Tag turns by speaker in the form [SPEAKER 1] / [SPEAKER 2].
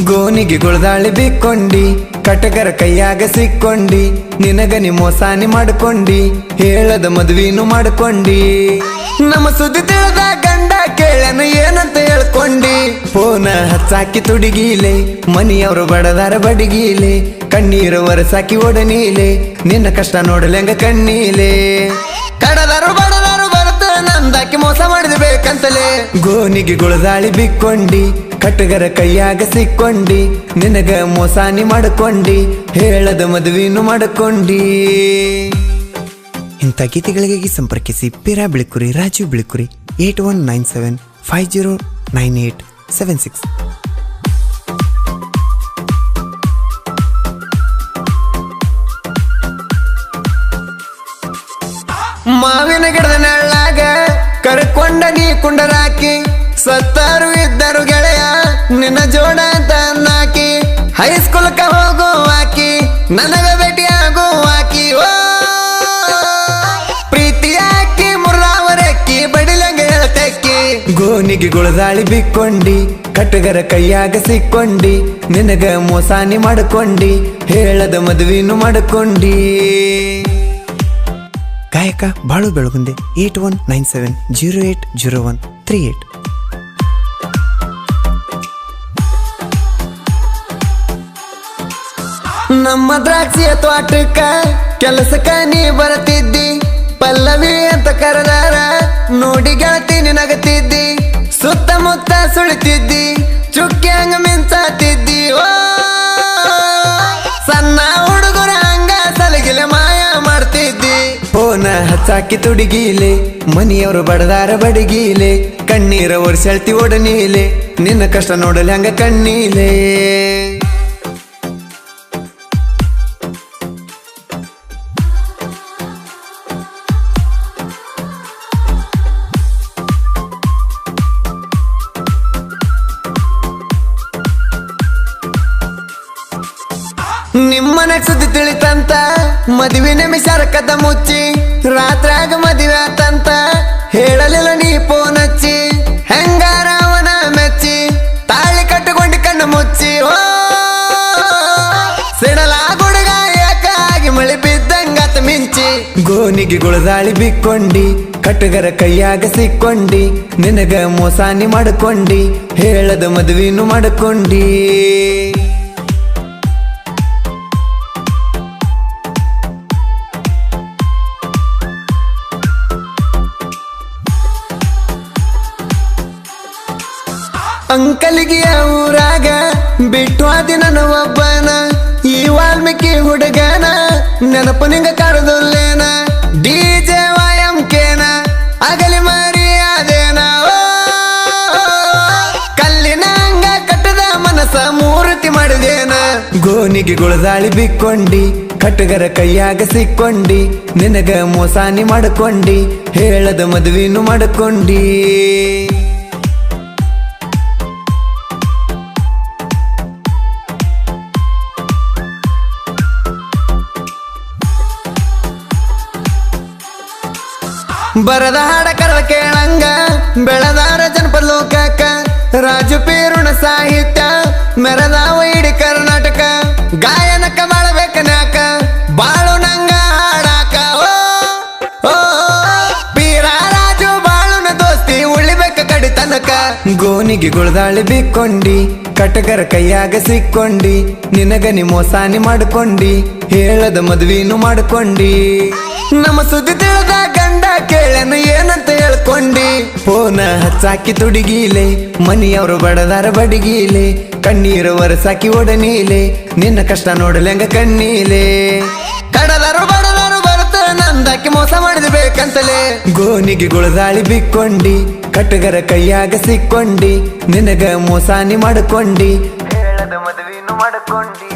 [SPEAKER 1] ಗೋನಿಗೆ ಗುಳದಾಳಿ ಬಿಕ್ಕೊಂಡಿ ಕಟಗರ ಕೈಯಾಗ ಸಿಕ್ಕೊಂಡಿ ನಿನಗನಿ ಮೋಸಾನಿ ಮಾಡ್ಕೊಂಡಿ, ಹೇಳದ ಮದ್ವಿನೂ ಮಾಡ್ಕೊಂಡಿ. ನಮ್ಮ ಸುದ್ದಿ ತಿಳಿದ ಗಂಡ ಕೇಳನು ಏನಂತ ಹೇಳ್ಕೊಂಡಿ, ಫೋನ ಹಚ್ಚಾಕಿ ತುಡಿಗೀಲೆ, ಮನಿಯವರು ಬಡದಾರ ಬಡಿಗೀಲೆ, ಕಣ್ಣೀರು ಒರೆಸಾಕಿ ಒಡನೀಲೆ, ನಿನ್ನ ಕಷ್ಟ ನೋಡಲೆಂಗ ಕಣ್ಣೀಲೆ. ಕಡದಾರು ಬಡದಾರು ಬರುತ್ತ ನಂದಾಕಿ ಮೋಸ ಮಾಡಿದ ಬೇಕಂತಲೇ ಗೋನಿಗೆ ಗುಳದಾಳಿ ಬಿಕ್ಕೊಂಡಿ ಕಟ್ಟಗರ ಕೈಯಾಗ ಸಿಕ್ಕೊಂಡಿ, ನಿನಗ ಮೋಸಾನಿ ಮಾಡ್ಕೊಂಡಿ, ಹೇಳದ ಮದುವೆನು ಮಾಡ್ಕೊಂಡಿ. ಇಂಥ ಗೀತೆಗಳಿಗಾಗಿ ಸಂಪರ್ಕಿಸಿ Pira Bilikuri, Rajiv Bilikuri, eight one nine seven five zero nine eight seven six. ಮಾವಿನ ಗಿಡದ ನೆಳ್ಳಾಗ ಕರ್ಕೊಂಡ ನೀ ಕುಂಡರಾಕಿ, ಸತ್ತಾರು ಇದ್ದರು ಗೋನಿಗೆ ಗುಳದಾಳಿ ಬಿಕ್ಕೊಂಡಿ ಕಟ್ಟಗರ ಕೈಯಾಗ ಸಿಕ್ಕೊಂಡಿ ನಿನಗ ಮೋಸಾನಿ ಮಾಡ್ಕೊಂಡಿ ಹೇಳದ ಮದುವೆನು ಮಾಡ್ಕೊಂಡಿ. ಗಾಯಕ Balu Belagunde eight one nine seven zero eight zero one three eight ನಮ್ಮ ದ್ರಾಕ್ಷಿಯ ತೋಟಕ್ಕ ಕೆಲಸಕ್ಕ ನೀ ಬರತಿದ್ದಿ ಪಲ್ಲವಿ ಅಂತ ಕರೆದಾರ ನೋಡಿ ಗೆಳತಿ ನಿನಗತಿದ್ದಿ ಸುತ್ತಮುತ್ತ ಸುಳಿತಿದ್ದಿ. ಚುಕ್ಕಿ ಹಂಗ ಮಿಂಚಾತಿದ್ದಿ. ಓ, ಸಣ್ಣ ಹುಡುಗರ ಹಂಗ ಸಲಗಿಲೆ ಮಾಯ ಮಾಡ್ತಿದ್ದಿ. ಫೋನ ಹಚ್ಚಾಕಿ ತುಡಿಗಿಲೆ, ಮನಿಯವರು ಬಡದಾರ ಬಡಗೀಲೆ, ಕಣ್ಣೀರ ಒರ್ಸೆಳ್ತಿ ಒಡನೀಲೆ, ನಿನ್ನ ಕಷ್ಟ ನೋಡಲಿ ಹಂಗ ಕಣ್ಣೀಲೆ. ಸುದ್ದಿ ತಿಳಿತಂತ. ಮದುವೆ ನಿಮಿಷರ ಕದ ಮುಚ್ಚಿ ರಾತ್ರಾಗ ಮದುವೆ ಆತಂತ. ಹೇಳಲಿಲ್ಲ ನೀ ಫೋನ್ ಹಚ್ಚಿ ಹೆಂಗಾರವನ ಮೆಚ್ಚಿ. ತಾಳಿ ಕಟ್ಟಿಕೊಂಡು ಕಣ್ಣು ಮುಚ್ಚಿ, ಓ, ಸಿಡಲ ಗುಡುಗ ಯಾಕಾಗಿ ಮಳೆ ಬಿದ್ದಂಗತ ಮಿಂಚಿ. ಗೋನಿಗೆ ಗುಳದಾಳಿ ಬಿಕ್ಕೊಂಡಿ, ಕಟ್ಟಗರ ಕೈಯಾಗ ಸಿಕ್ಕೊಂಡಿ, ನಿನಗ ಮೋಸಾನಿ ಮಾಡ್ಕೊಂಡಿ, ಹೇಳದ ಮದುವೆನು ಮಾಡ್ಕೊಂಡಿ. ಅಂಕಲಿಗೆ ಊರಾಗ ಬಿಟ್ಟು ನನ್ನ ಒಬ್ಬನ ಈ ವಾಲ್ಮೀಕಿ ಹುಡುಗನ ನೆನಪು ನಿಂಗ ಕರೆದೊಲ್ಲೇನ ಡಿ ಜೆ ವಾಯಂ ಕೇನ ಅಗಲಿ ಅದೇನ ಕಲ್ಲಿನ ಅಂಗ ಕಟ್ಟದ ಮನಸ ಮೂರ್ತಿ ಮಾಡಿದೇನ. ಗೋನಿಗೆ ಗುಳದಾಳಿ ಬಿಕ್ಕೊಂಡಿ ಕಟ್ಟಗರ ಕೈಯಾಗ ಸಿಕ್ಕೊಂಡಿ, ನಿನಗ ಮೋಸಾನಿ ಮಾಡ್ಕೊಂಡಿ, ಹೇಳದ ಮದುವೆನು ಮಾಡ್ಕೊಂಡಿ. ಬರದ ಹಾಡ ಕರ ಕೇಳಂಗ ಬೆಳದಾರ ಜನಪದ ಲೋಕಕ್ಕ ರಾಜು ಪೇರುಣ ಸಾಹಿತ್ಯ ಮೆರದಾವ ಇಡಿ ಕರ್ನಾಟಕ ಗಾಯನಕ ಮಾಡಬೇಕನಾಕ ಬಾಳು ನಂಗ ಹಾಡಾಕ. ಓ, ಪೀರ ರಾಜು ಬಾಳುನ ದೋಸ್ತಿ ಉಳಿಬೇಕ ಕಡಿ ತನಕ ಗೋನಿಗೆ ಗುಳದಾಳಿ ಬಿಕ್ಕೊಂಡಿ ಕಟಕರ ಕೈಯಾಗ ಸಿಕ್ಕೊಂಡಿ ನಿನಗನಿ ಮೋಸಾನಿ ಮಾಡ್ಕೊಂಡಿ ಹೇಳದ ಮದ್ವಿನೂ ಮಾಡ್ಕೊಂಡಿ. ನಮ್ಮ ಸುದ್ದಿ ತಿಳಿದ ಗಂಡ ಕೇಳನು ಏನಂತ ಹೇಳ್ಕೊಂಡಿ? ಫೋನ ಹಚ್ಚಾಕಿ ತುಡಿಗೀಲೆ ಮನಿಯವರು ಬಡದಾರ ಬಡಿಗೀಲೆ ಕಣ್ಣೀರು ಒರೆಸಾಕಿ ಒಡನೀಲೆ ನಿನ್ನ ಕಷ್ಟ ನೋಡಲೆಂಗ ಕಣ್ಣೀಲೆ. ಕಡದಾರು ಬಡದಾರು ಬರುತ್ತ ನಂದಾಕಿ ಮೋಸ ಮಾಡಿದ ಬೇಕಂತಲೇ. ಗೋನಿಗೆ ಗುಳದಾಳಿ ಬಿಕ್ಕೊಂಡಿ ಕಟ್ಟಗರ ಕೈಯಾಗ ಸಿಕ್ಕೊಂಡಿ ನಿನಗ ಮೋಸಾನಿ ಮಾಡ್ಕೊಂಡಿ ಹೇಳದ ಮದುವೆನು ಮಾಡ್ಕೊಂಡಿ.